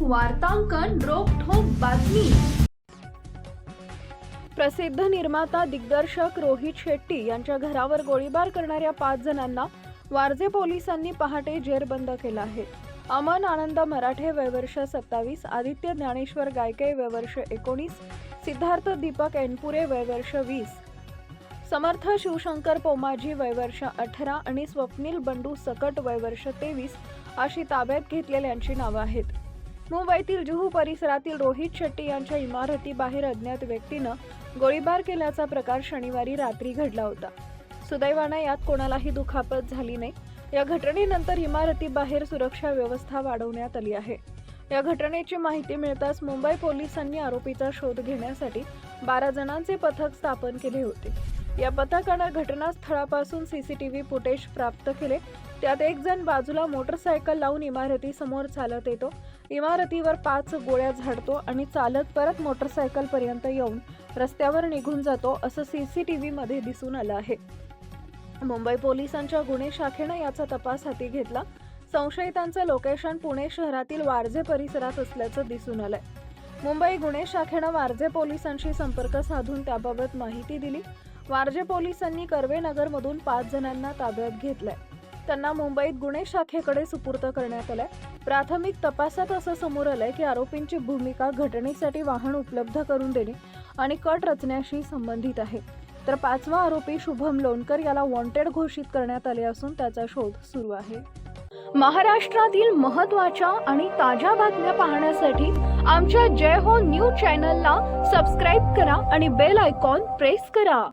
वार्तांकन रोखोक बातमी. प्रसिद्ध निर्माता दिग्दर्शक रोहित शेट्टी यांच्या घरावर गोळीबार करणाऱ्या पाच जणांना वारजे पोलिसांनी पहाटे जेरबंद केला आहे. अमन आनंद मराठे वयवर्ष सत्तावीस आदित्य ज्ञानेश्वर गायके वयवर्ष एकोणीस सिद्धार्थ दीपक एनपुरे वयवर्ष वीस. समर्थ शिवशंकर पोमाजी वयवर्ष अठरा आणि स्वप्नील बंडू सकट वयवर्ष तेवीस अशी ताब्यात घेतलेल्यांची नावं आहेत. मुंबईतील जुहू परिसरातील रोहित शेट्टी यांच्या इमारतीबाहेर अज्ञात व्यक्तीनं गोळीबार केल्याचा प्रकार शनिवारी रात्री घडला होता. सुदैवानं यात कोणालाही दुखापत झाली नाही. या घटनेनंतर इमारतीबाहेर सुरक्षा व्यवस्था वाढवण्यात आली आहे. या घटनेची माहिती मिळताच मुंबई पोलिसांनी आरोपीचा शोध घेण्यासाठी बारा जणांचे पथक स्थापन केले होते. या पथकानं घटनास्थळापासून सीसीटीव्ही फुटेज प्राप्त केले. त्यात एक जण बाजूला मोटरसायकल लावून इमारतीसमोर चालत येतो. इमारतीवर पाच गोळ्या झाडतो आणि चालत परत मोटरसायकलपर्यंत येऊन रस्त्यावर निघून जातो असं सी सी टी व्हीमध्ये दिसून आलं आहे. मुंबई पोलिसांच्या गुन्हे शाखेनं याचा तपास हाती घेतला. संशयितांचं लोकेशन पुणे शहरातील वारजे परिसरात असल्याचं दिसून आलंय. मुंबई गुन्हे शाखेनं वारजे पोलिसांशी संपर्क साधून त्याबाबत माहिती दिली. वारजे पोलिसांनी कर्वेनगरमधून पाच जणांना ताब्यात घेतलंय. त्यांना मुंबईत गुन्हे शाखेकडे सुपूर्त करण्यात आलंय. प्राथमिक तपासात असं समोर आलंय की आरोपींची भूमिका घटनेसाठी वाहन उपलब्ध करून देणे आणि कट रचण्याशी संबंधित आहे. तर पाचवा आरोपी शुभम लोणकर याला वॉन्टेड घोषित करण्यात आले असून त्याचा शोध सुरू आहे. महाराष्ट्रातील महत्त्वाच्या आणि ताज्या बातम्या पाहण्यासाठी आमच्या जय हो न्यूज चॅनलला सबस्क्राईब करा आणि बेल आयकॉन प्रेस करा.